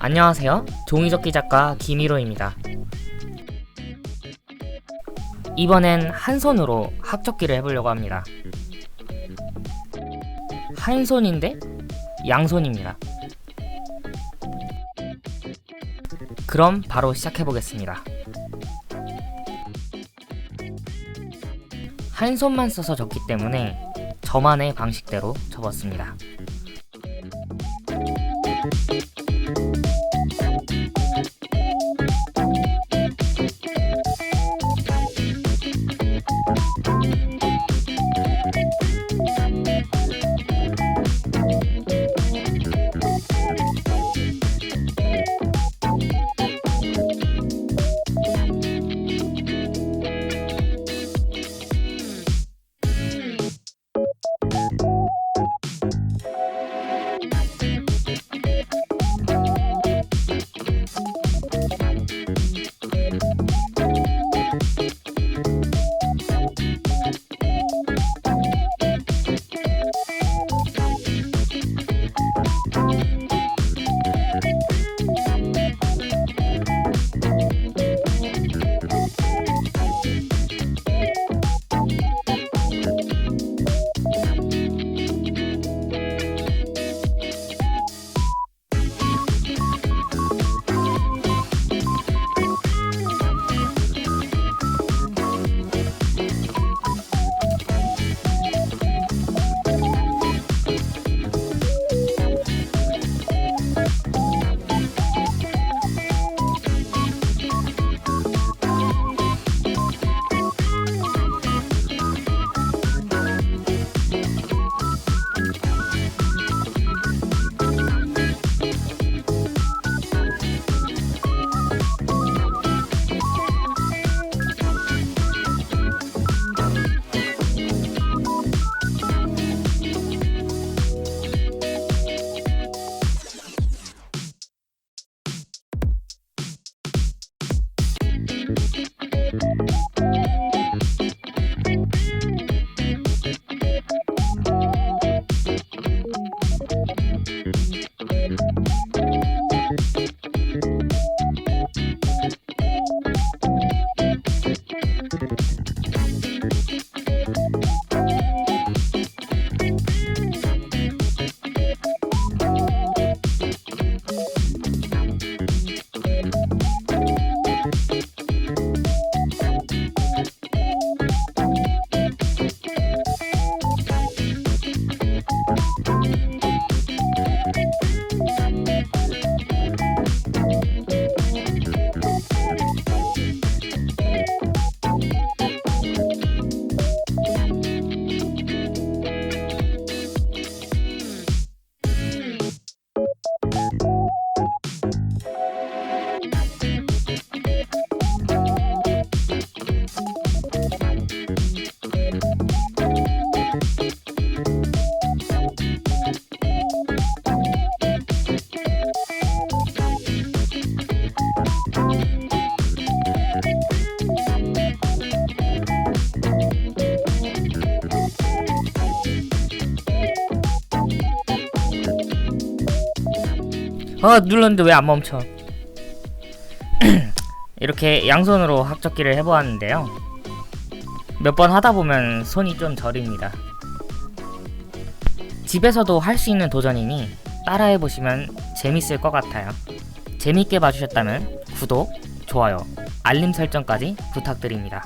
안녕하세요. 종이접기 작가 김희로입니다. 이번엔 한 손으로 합접기를 해보려고 합니다. 한 손인데 양손입니다. 그럼 바로 시작해보겠습니다. 한 손만 써서 적기 때문에 저만의 방식대로 접었습니다. you. 어 눌렀는데 왜 안 멈춰? 이렇게 양손으로 합접기를 해보았는데요. 몇 번 하다 보면 손이 좀 저립니다. 집에서도 할 수 있는 도전이니 따라해보시면 재밌을 것 같아요. 재밌게 봐주셨다면 구독, 좋아요, 알림 설정까지 부탁드립니다